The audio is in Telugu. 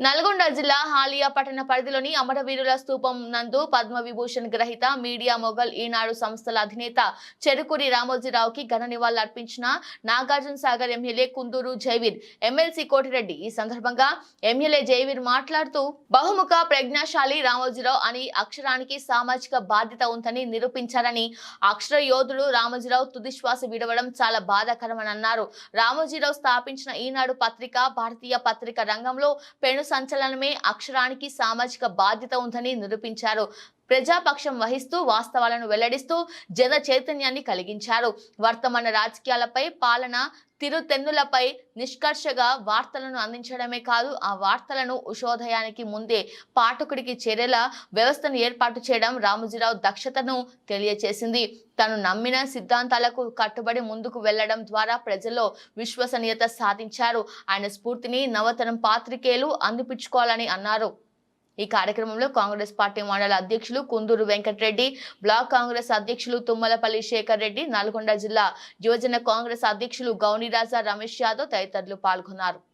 నల్గొండ జిల్లా హాలియా పట్టణ పరిధిలోని అమరవీరుల స్థూపం నందు పద్మవిభూషణ్ గ్రహీత మీడియా మొఘల్ ఈనాడు సంస్థల అధినేత చెరుకూరి రామోజీరావుకి ఘన నివాళులు అర్పించిన నాగార్జున సాగర్ ఎమ్మెల్యే కుందూరు జైవీర్ ఎమ్మెల్సీ కోటిరెడ్డి. ఈ సందర్భంగా ఎమ్మెల్యే జైవీర్ మాట్లాడుతూ బహుముఖ ప్రజ్ఞాశాలి రామోజీరావు అని అక్షరానికి సామాజిక బాధ్యత ఉందని నిరూపించారని అక్షర యోధుడు రామోజీరావు తుదిశ్వాస విడవడం చాలా బాధాకరమని అన్నారు. రామోజీరావు స్థాపించిన ఈనాడు పత్రిక భారతీయ పత్రిక రంగంలో పెను సంచలనమే అక్షరానికి సామాజిక బాధ్యత ఉందని నిరూపించారు. ప్రజాపక్షం వహిస్తూ వాస్తవాలను వెల్లడిస్తూ జన చైతన్యాన్ని కలిగించారు. వర్తమాన రాజకీయాలపై పాలన తిరుతెన్నులపై నిష్కర్షగా వార్తలను అందించడమే కాదు ఆ వార్తలను ఉషోదయానికి ముందే పాఠకుడికి చేరేలా వ్యవస్థను ఏర్పాటు చేయడం రామోజీరావు దక్షతను తెలియచేసింది. తను నమ్మిన సిద్ధాంతాలకు కట్టుబడి ముందుకు వెళ్ళడం ద్వారా ప్రజల్లో విశ్వసనీయత సాధించారు. ఆయన స్ఫూర్తిని నవతరం పాత్రికేయులు అందిపించుకోవాలని అన్నారు. ఈ కార్యక్రమంలో కాంగ్రెస్ పార్టీ మండల అధ్యక్షులు కుందూరు వెంకటరెడ్డి బ్లాక్ కాంగ్రెస్ అధ్యక్షులు తుమ్మలపల్లి శేఖర్ రెడ్డి నల్గొండ జిల్లా యువజన కాంగ్రెస్ అధ్యక్షులు గౌనిరాజా రమేష్ యాదవ్ తదితరులు పాల్గొన్నారు.